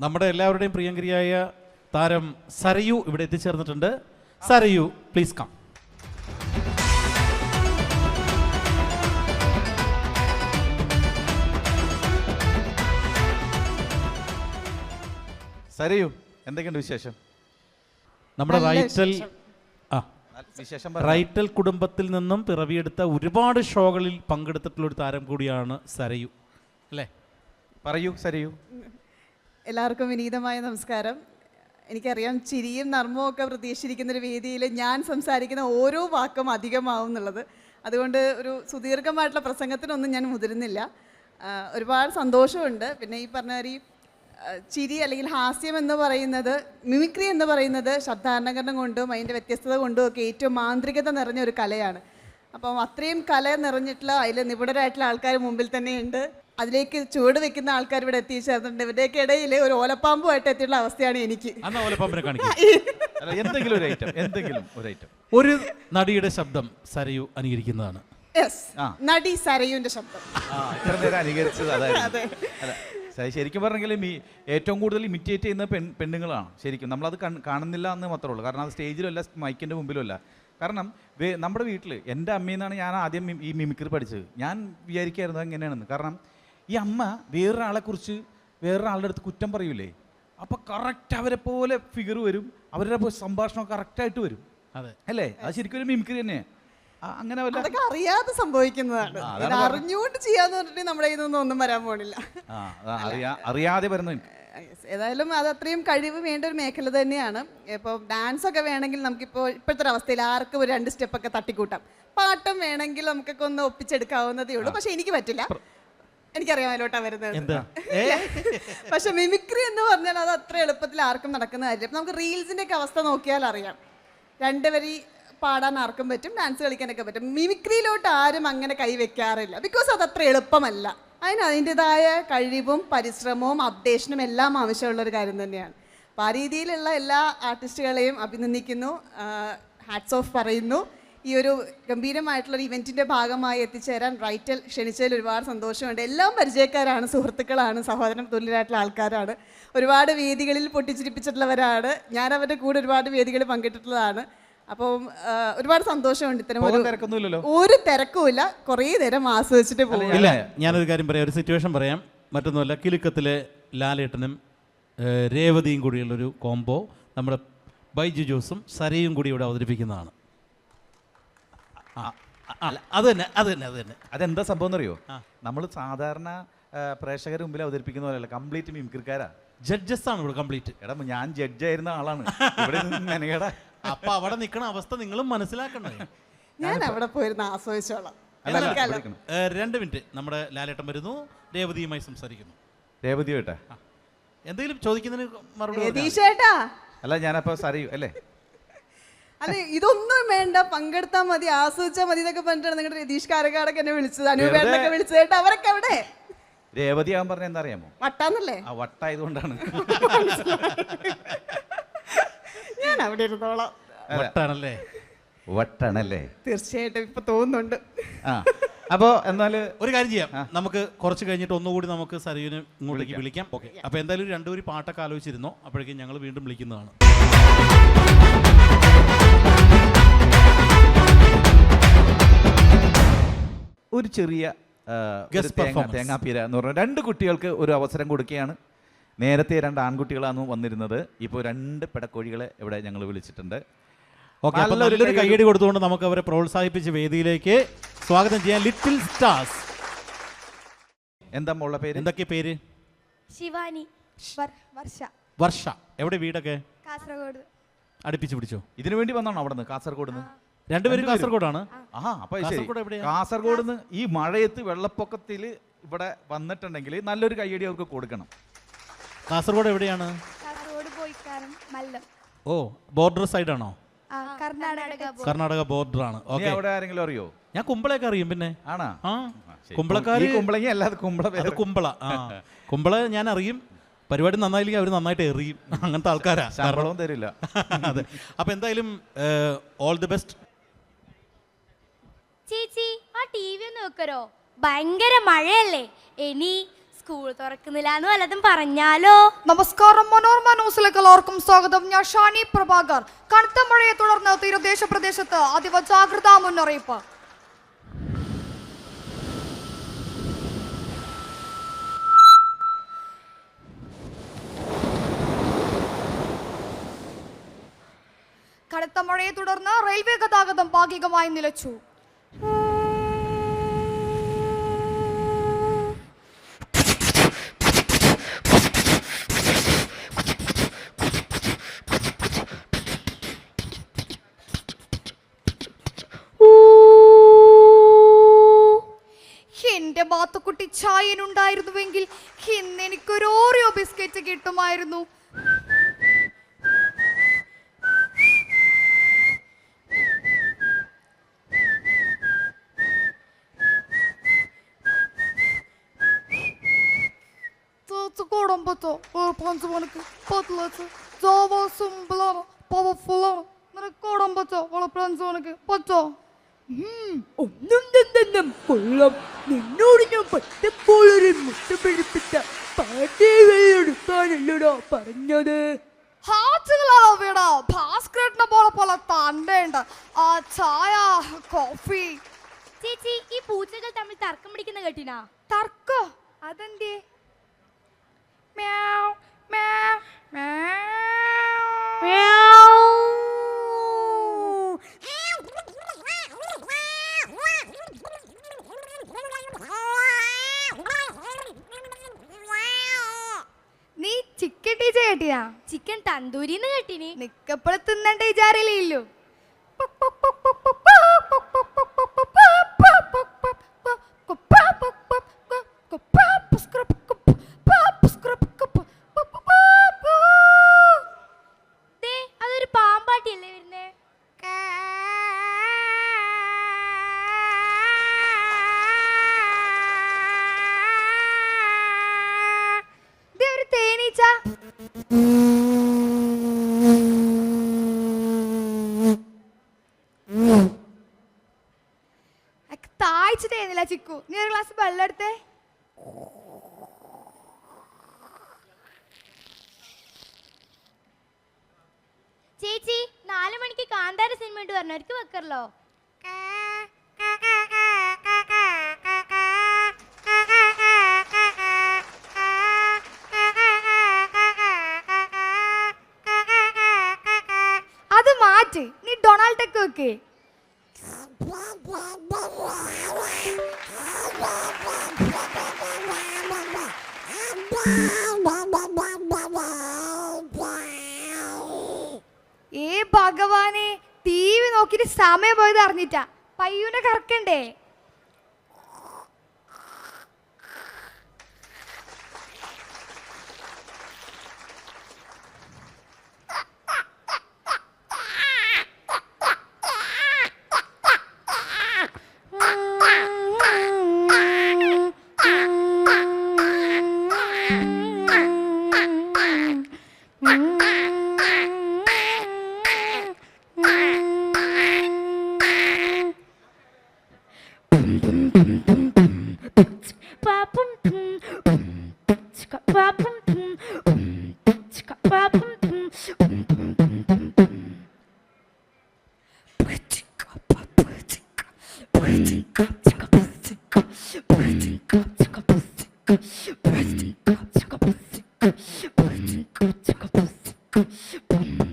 നമ്മുടെ എല്ലാവരുടെയും പ്രിയങ്കരിയായ താരം സരയു ഇവിടെ എത്തിച്ചേർന്നിട്ടുണ്ട്. സരയു പ്ലീസ് കം സരയു എന്തൊക്കെയുണ്ട് വിശേഷം? നമ്മുടെ റൈറ്റൽ ആ. വിശേഷം റൈറ്റൽ കുടുംബത്തിൽ നിന്നും പിറവിയെടുത്ത ഒരുപാട് ഷോകളിൽ പങ്കെടുത്തിട്ടുള്ള ഒരു താരം കൂടിയാണ് സരയു. അല്ലേ? പറയൂ സരയു. എല്ലാവർക്കും വിനീതമായ നമസ്കാരം. എനിക്കറിയാം ചിരിയും നർമ്മവും ഒക്കെ പ്രതീക്ഷിച്ചിരിക്കുന്ന ഒരു വേദിയിൽ ഞാൻ സംസാരിക്കുന്ന ഓരോ വാക്കും അധികമാവും എന്നുള്ളത്. അതുകൊണ്ട് ഒരു സുദീർഘമായിട്ടുള്ള പ്രസംഗത്തിനൊന്നും ഞാൻ മുതിരുന്നില്ല. ഒരുപാട് സന്തോഷമുണ്ട്. പിന്നെ ഈ പറഞ്ഞ ഒരു ചിരി അല്ലെങ്കിൽ ഹാസ്യം എന്ന് പറയുന്നത് മിമിക്രി എന്ന് പറയുന്നത് ശബ്ദാരണകരണം കൊണ്ടും അതിന്റെ വ്യത്യസ്തത കൊണ്ടും ഒക്കെ ഏറ്റവും മാന്ത്രികത നിറഞ്ഞ ഒരു കലയാണ്. അപ്പം അത്രയും കല നിറഞ്ഞിട്ടുള്ള അതിൽ നിപുണരായിട്ടുള്ള ആൾക്കാർ മുമ്പിൽ തന്നെയുണ്ട്. അതിലേക്ക് ചുവട് വെക്കുന്ന ആൾക്കാർ ഇവിടെ എത്തിച്ചേർന്നിട്ടുണ്ട്. ഇവരുടെയൊക്കെ ഇടയിൽ ഒരു ഓലപ്പാമ്പുമായിട്ട് എത്തിയുള്ള അവസ്ഥയാണ് എനിക്ക്. എന്തെങ്കിലും ഒരു ഐറ്റം എന്തെങ്കിലും ഒരു ഐറ്റം ഒരു നടിയുടെ ശബ്ദം സരയു അനുകരിക്കുന്നതാണ് യെസ് നടി സരയുവിന്റെ ശബ്ദം. ആ ഇത്ര നേരം അനുകരിച്ചത് അതായിരുന്നു. അല്ല സ- ശരിക്കും പറഞ്ഞെങ്കിൽ ഈ ഏറ്റവും കൂടുതൽ ഇമിറ്റേറ്റ് ചെയ്യുന്ന പെൺ പെണ്ണുങ്ങളാണ്. ശരിക്കും നമ്മളത് കൺ- കാണുന്നില്ല എന്ന് മാത്രമേ ഉള്ളൂ. കാരണം അത് സ്റ്റേജിലല്ല മൈക്കിന്റെ മുമ്പിലുമല്ല കാരണം വേ- നമ്മുടെ വീട്ടിൽ എന്റെ അമ്മയിൽ നിന്നാണ് ഞാൻ ആദ്യം ഈ മിമിക്രി പഠിച്ചത്. ഞാൻ വിചാരിക്കായിരുന്നു എങ്ങനെയാണെന്ന്. കാരണം ഈ അമ്മ വേറൊരാളെക്കുറിച്ച് വേറൊരാളുടെ അടുത്ത് കുറ്റം പറയൂലേ? അപ്പോൾ കറക്റ്റ് അവരെ പോലെ ഫിഗർ വരും അവരുടെ സംഭാഷണം കറക്റ്റായിട്ട് വരും. അതെ. അല്ലേ? അത് ശരിക്കും ഒരു മിമിക്രി തന്നെയാണ് അങ്ങനെ അതൊക്കെ അറിയാതെ സംഭവിക്കുന്നതാണ്. അറിഞ്ഞുകൊണ്ട് ചെയ്യാന്ന് പറഞ്ഞിട്ട് നമ്മുടെ ഒന്നും വരാൻ പോണില്ല. അറിയാതെ വരുന്ന. ഏതായാലും അത് അത്രയും കഴിവ് വേണ്ട ഒരു മേഖല തന്നെയാണ്. ഇപ്പോൾ ഡാൻസ് ഒക്കെ വേണമെങ്കിൽ നമുക്കിപ്പോൾ ഇപ്പോഴത്തെ ഒരു അവസ്ഥയിൽ ആർക്കും ഒരു രണ്ട് സ്റ്റെപ്പൊക്കെ തട്ടിക്കൂട്ടാം. പാട്ടും വേണമെങ്കിൽ നമുക്കൊക്കെ ഒന്ന് ഒപ്പിച്ചെടുക്കാവുന്നതേ ഉള്ളൂ. പക്ഷെ എനിക്ക് പറ്റില്ല. എനിക്കറിയാം അതിലോട്ടാ വരുന്നത് പക്ഷെ മിമിക്രി എന്ന് പറഞ്ഞാൽ അത് അത്ര എളുപ്പത്തിൽ ആർക്കും നടക്കുന്ന കാര്യം നമുക്ക് റീൽസിന്റെ ഒക്കെ അവസ്ഥ നോക്കിയാൽ അറിയാം. രണ്ടുപേരി പാടാൻ ആർക്കും പറ്റും ഡാൻസ് കളിക്കാനൊക്കെ പറ്റും. മിമിക്രിയിലോട്ട് ആരും അങ്ങനെ കൈ വെക്കാറില്ല. ബിക്കോസ് അത് അത്ര എളുപ്പമല്ല. അതിന് അതിന്റെതായ കഴിവും പരിശ്രമവും അപ്ഡേഷനും എല്ലാം ആവശ്യമുള്ള ഒരു കാര്യം തന്നെയാണ്. അപ്പോൾ ആ രീതിയിലുള്ള എല്ലാ ആർട്ടിസ്റ്റുകളെയും അഭിനന്ദിക്കുന്നു. ഹാറ്റ്സ് ഓഫ് പറയുന്നു. ഈ ഒരു ഗംഭീരമായിട്ടുള്ള ഒരു ഇവന്റിന്റെ ഭാഗമായി എത്തിച്ചേരാൻ റൈറ്റൽ ക്ഷണിച്ചതിൽ ഒരുപാട് സന്തോഷമുണ്ട്. എല്ലാം പരിചയക്കാരാണ് സുഹൃത്തുക്കളാണ് സഹോദരം തുല്യരായിട്ടുള്ള ആൾക്കാരാണ്. ഒരുപാട് വേദികളിൽ പൊട്ടിച്ചിരിപ്പിച്ചിട്ടുള്ളവരാണ്. ഞാൻ അവരുടെ കൂടെ ഒരുപാട് വേദികളിൽ പങ്കിട്ടിട്ടുള്ളതാണ്. അപ്പം ഒരുപാട് സന്തോഷമുണ്ട് ഇത്തരം ഒരു തിരക്കൊന്നുമില്ലല്ലോ? ഒരു തിരക്കുമില്ല. കുറേ നേരം ആസ്വദിച്ചിട്ട് പോകും ഇല്ല ഞാനൊരു കാര്യം പറയാം. ഒരു സിറ്റുവേഷൻ പറയാം. മറ്റൊന്നുമല്ല കിലുക്കത്തിലെ ലാലേട്ടനും രേവതിയും കൂടിയുള്ളൊരു കോംബോ നമ്മുടെ ബൈജു ജോസും സരയും കൂടി ഇവിടെ അവതരിപ്പിക്കുന്നതാണ്. അത് തന്നെ അത് തന്നെ അത് തന്നെ. അതെന്താ സംഭവം എന്നറിയോ? നമ്മൾ സാധാരണ പ്രേക്ഷകർ പ്രേക്ഷകരുടെ മുമ്പിൽ അവതരിപ്പിക്കുന്ന പോലെയല്ല കംപ്ലീറ്റ് മിമിക്രിക്കാരാ. ജഡ്ജസ് ആണ് ഇവിടെ കംപ്ലീറ്റ്. എടാ ഞാൻ ജഡ്ജ് ആയിരുന്ന ആളാണ്. ഇവിടെ മെനകേടാ. അപ്പൊ അവിടെ നിൽക്കണ അവസ്ഥ നിങ്ങളും മനസ്സിലാക്കണ്ടേ? ഞാൻ അവിടെ പോയിരുന്ന ആസ്വദിച്ചോളാം. രണ്ട് മിനിറ്റ്. നമ്മുടെ ലാലേട്ടൻ വരുന്നു രേവതിയുമായി സംസാരിക്കുന്നു. രേവതി കേട്ടെ എന്തെങ്കിലും ചോദിക്കുന്നതിന് മറുപടി അല്ല ഞാനപ്പോ സറിയു അല്ലേ? അല്ല ഇതൊന്നും വേണ്ട. പങ്കെടുത്താൽ മതി ആസ്വദിച്ചാൽ മതി എന്നൊക്കെ പറഞ്ഞിട്ടാണ് നിങ്ങളുടെ രതീഷ് കാരക്കാടൊക്കെ എന്നെ വിളിച്ചത്. അനൂപേട്ടനൊക്കെ വിളിച്ചത് കേട്ടോ. അവരൊക്കെ അവിടെ രേവതി ആവാൻ പറഞ്ഞ എന്താ അറിയാമോ വട്ടാന്നല്ലേ? ആ വട്ടായതുകൊണ്ടാണ്. ഞാൻ അവിടെ ഇരുന്നോളാം വട്ടാണല്ലേ? വട്ടാണല്ലേ? തീർച്ചയായിട്ടും ഇപ്പൊ തോന്നുന്നുണ്ട്. ആ അപ്പോ എന്നാൽ ഒരു കാര്യം ചെയ്യാം. നമുക്ക് കുറച്ച് കഴിഞ്ഞിട്ട് ഒന്നുകൂടി നമുക്ക് സരയുവിനെ ഇങ്ങോട്ടേക്ക് വിളിക്കാം. ഓക്കെ. അപ്പൊ എന്തായാലും രണ്ടുപേരും പാട്ടൊക്കെ ആലോചിച്ചിരുന്നോ. അപ്പോഴേക്കും ഞങ്ങൾ വീണ്ടും വിളിക്കുന്നതാണ്. ഒരു ചെറിയ. തേങ്ങാപ്പീര എന്ന് പറഞ്ഞു രണ്ട് കുട്ടികൾക്ക് ഒരു അവസരം കൊടുക്കുകയാണ്. നേരത്തെ രണ്ട് ആൺകുട്ടികളാണ് വന്നിരുന്നത്. ഇപ്പോൾ രണ്ട് പെടക്കോഴികളെ ഇവിടെ ഞങ്ങൾ വിളിച്ചിട്ടുണ്ട്. ഓക്കെ അപ്പോൾ നല്ലൊരു കൈയടി. കയ്യടി കൊടുത്തുകൊണ്ട് നമുക്ക് അവരെ പ്രോത്സാഹിപ്പിച്ച് വേദിയിലേക്ക് സ്വാഗതം ചെയ്യാം ലിറ്റിൽ സ്റ്റാർസ് എന്താ മോളുടെ പേര്? എന്തൊക്കെ പേര്? ശിവാനി. വർഷ. വർഷ. എവിടെ വീടൊക്കെ? കാസർഗോഡ്. അടുപ്പിച്ച് പിടിച്ചോ? ഇതിനു വേണ്ടി വന്നാണോ അവിടെ നിന്ന് കാസർഗോഡ് നിന്ന് രണ്ടുപേരും കാസർഗോഡാണ്. ആ അപ്പൊ ശരി. കാസർഗോഡ് എവിടെയാ? കാസർഗോഡ് നിന്ന് ഈ മഴയത്ത് വെള്ളപ്പൊക്കത്തിൽ ഇവിടെ വന്നിട്ടുണ്ടെങ്കിൽ നല്ലൊരു കയ്യടി അവർക്ക് കൊടുക്കണം. കാസർഗോഡ് എവിടെയാണ്? കാസർഗോഡ് മല്ലം. ഓ ബോർഡർ സൈഡാണോ? ആ കർണാടക കർണാടക ബോർഡർ ആണ് നീ ഓക്കെ. അവിടെ ആരെങ്കിലും അറിയോ? ഞാൻ കുമ്പളയൊക്കെ അറിയും പിന്നെ. ആണാ? ആ ശരി. കുമ്പളക്കാര് ഈ കുമ്പളങ്ങി അല്ലാതെ കുമ്പള അത് കുമ്പള ആ. കുമ്പള ഞാൻ അറിയും. പരിപാടി നന്നായില്ലെങ്കിൽ അവർ നന്നായിട്ട് എറിയും. അങ്ങനത്തെ ആൾക്കാരാ. ശമ്പളവും തരില്ല. അതെ. അപ്പൊ എന്തായാലും ഓൾ ദി ബെസ്റ്റ് ചേച്ചി ആ ടി വി ഒന്ന് വെക്കരോ? ഭയങ്കര മഴയല്ലേ? ഇനി സ്കൂൾ തുറക്കുന്നില്ല എന്ന് വല്ലതും പറഞ്ഞാലോ? നമസ്കാരം മനോർമ ന്യൂസിലേക്ക് എല്ലാവർക്കും സ്വാഗതം. ഞാൻ ഷാനി പ്രഭാകർ. കനത്ത മഴയെ തുടർന്ന് തീരദേശ പ്രദേശത്ത് അതീവ ജാഗ്രതാ മുന്നറിയിപ്പ്. കനത്ത മഴയെ തുടർന്ന് റെയിൽവേ ഗതാഗതം ഭാഗികമായി നിലച്ചു. ബാത്തുക്കുട്ടി ചായനുണ്ടായിരുന്നുവെങ്കിൽ ഇന്ന് എനിക്കൊരു ഓറിയോ ബിസ്ക്കറ്റ് കിട്ടുമായിരുന്നു. കുടുംബത്തോ പഞ്ച് നിനക്ക് കുടുംബത്തോ വെളുപ്പിന് അഞ്ച് മണിക്ക് പറ്റോ? ഒന്നും തന്നെന്നും കൊള്ളം. നിന്നോട് ഞാൻ പറ്റപ്പോളൊരു ഒരു മുട്ടപിടിപ്പിച്ച പാട്ടേകളെടുക്കാനല്ലടാ പറഞ്ഞത്. ഹാച്ചുകളാണോ വീട് ഭാസ്കരട്ടിനെ പോലെ പോലെ തണ്ടേണ്ട. ആ ചായ കോഫി. ചേച്ചി ഈ പൂച്ചകൾ തമ്മിൽ തർക്കം പിടിക്കുന്ന കേട്ടിനാ? തർക്കോ? അതെന്തേ? മ്യാവ്, മ്യാവ്, മ്യാവ്. കേട്ടിയാ ചിക്കൻ തന്തൂരിന്ന് കേട്ടിനി. നിക്കപ്പോഴും തിന്നണ്ട വിചാരില്ലല്ലോ. തേനീച്ച താഴ്ച തേനില്ല ചിക്കു. നീ ഒരു ഗ്ലാസ് വെള്ളം എടുത്തേ. ചേച്ചി നാലു മണിക്ക് കാന്താര സിനിമ ഉണ്ട് പറഞ്ഞവർക്ക് വെക്കറല്ലോ മാറ്റ്. നീ ഡൊണാൾഡ് ടെക്ക് വെക്കേ. ഏ ഭഗവാനെ ടി വി നോക്കിട്ട് സമയം പോയത് അറിഞ്ഞിട്ടാ. പയ്യൂനെ കറക്കണ്ടേ? Boom.